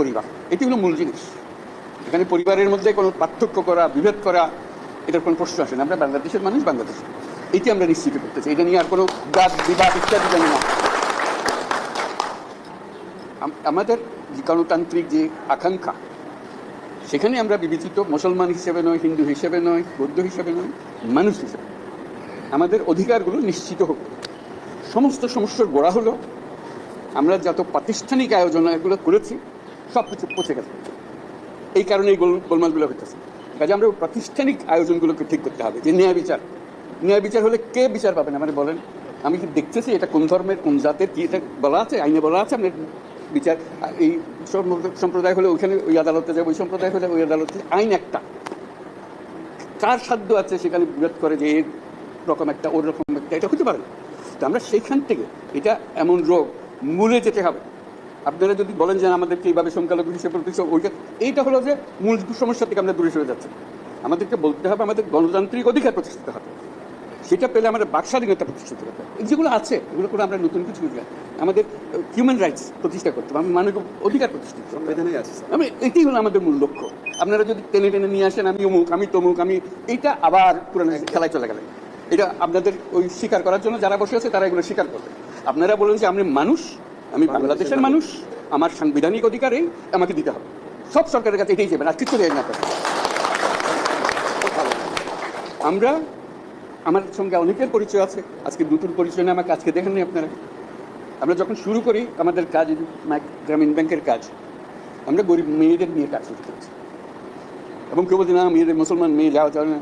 পরিবার, এটি হলো মূল জিনিস। এখানে পরিবারের মধ্যে কোনো পার্থক্য করা, বিভেদ করা, এটার কোনো প্রশ্ন আসে না। আমরা বাংলাদেশের মানুষ, বাংলাদেশ। এটি আমরা নিশ্চিত করতে চাই। এটা নিয়ে আর কোনো বাদ, বিবাদ ইত্যাদি যেন না। আমাদের গণতান্ত্রিক যে আকাঙ্ক্ষা, সেখানে আমরা বিবেচিত মুসলমান হিসেবে নয়, হিন্দু হিসেবে নয়, বৌদ্ধ হিসেবে নয়, মানুষ হিসেবে আমাদের অধিকারগুলো নিশ্চিত হোক। সমস্ত সমস্যার গোড়া হলো, আমরা যত প্রাতিষ্ঠানিক আয়োজন এগুলো করেছি সব কিছু পচে গেছে। এই কারণে এই গোল গোলমালগুলো হইতেছে। কাজে আমরা প্রাতিষ্ঠানিক আয়োজনগুলোকে ঠিক করতে হবে, যে ন্যায় বিচার। ন্যায় বিচার হলে কে বিচার পাবেন মানে বলেন, আমি কি দেখতেছি এটা কোন ধর্মের, কোন জাতের, কি এটা বলা আছে? আইনে বলা আছে আপনার বিচার? এই সম্প্রদায় হলে ওইখানে ওই আদালতে যাবে, ওই সম্প্রদায় হলে ওই আদালতে আইন একটা। কার সাধ্য আছে সেখানে বিরোধ করে যে এর রকম একটা, ওর রকম একটা? এটা হতে পারে তো আমরা সেইখান থেকে এটা এমন রোগ মূলে যেতে হবে। আপনারা যদি বলেন যে আমাদেরকে এইভাবে সংখ্যালঘু হিসেবে প্রতিষ্ঠা ওইটা এইটা হলো যে মূল সমস্যা থেকে আমরা দূরে সরে যাচ্ছি। আমাদেরকে বলতে হবে আমাদের গণতান্ত্রিক অধিকার প্রতিষ্ঠিত হবে। সেটা পেলে আমাদের বাক স্বাধীনতা প্রতিষ্ঠিত করতে হবে। যেগুলো আছে এগুলো করে আমরা নতুন কিছু আমাদের হিউম্যান রাইটস প্রতিষ্ঠা করতে হবে আমি মানব অধিকার প্রতিষ্ঠিত সংবিধানে আছে আমি এটাই হলো আমাদের মূল লক্ষ্য। আপনারা যদি টেনে টেনে নিয়ে আসেন আমি অমুক আমি তমুক আমি এইটা আবার পুরানো খেলায় চলে গেলেন এটা আপনাদের ওই স্বীকার করার জন্য যারা বসে আছে তারা এগুলো স্বীকার করবে। আপনারা বলেন যে আমি মানুষ আমি বাংলাদেশের মানুষ, আমার সাংবিধানিক অধিকার আমাকে দিতে হবে। সব সরকারের কাছে এটাই যাবেন আর কিছু দেয় না। আমরা, আমার সঙ্গে অনেকের পরিচয় আছে, আজকে নতুন পরিচয় না আমাকে আজকে দেখেননি আপনারা। আমরা যখন শুরু করি, আমাদের কাজ গ্রামীণ ব্যাংকের কাজ। আমরা গরিব মেয়েদের নিয়ে কাজ শুরু করেছি। এবং কেউ বলছে, না, মেয়েদের মুসলমান মেয়ে যাওয়া যাবে না।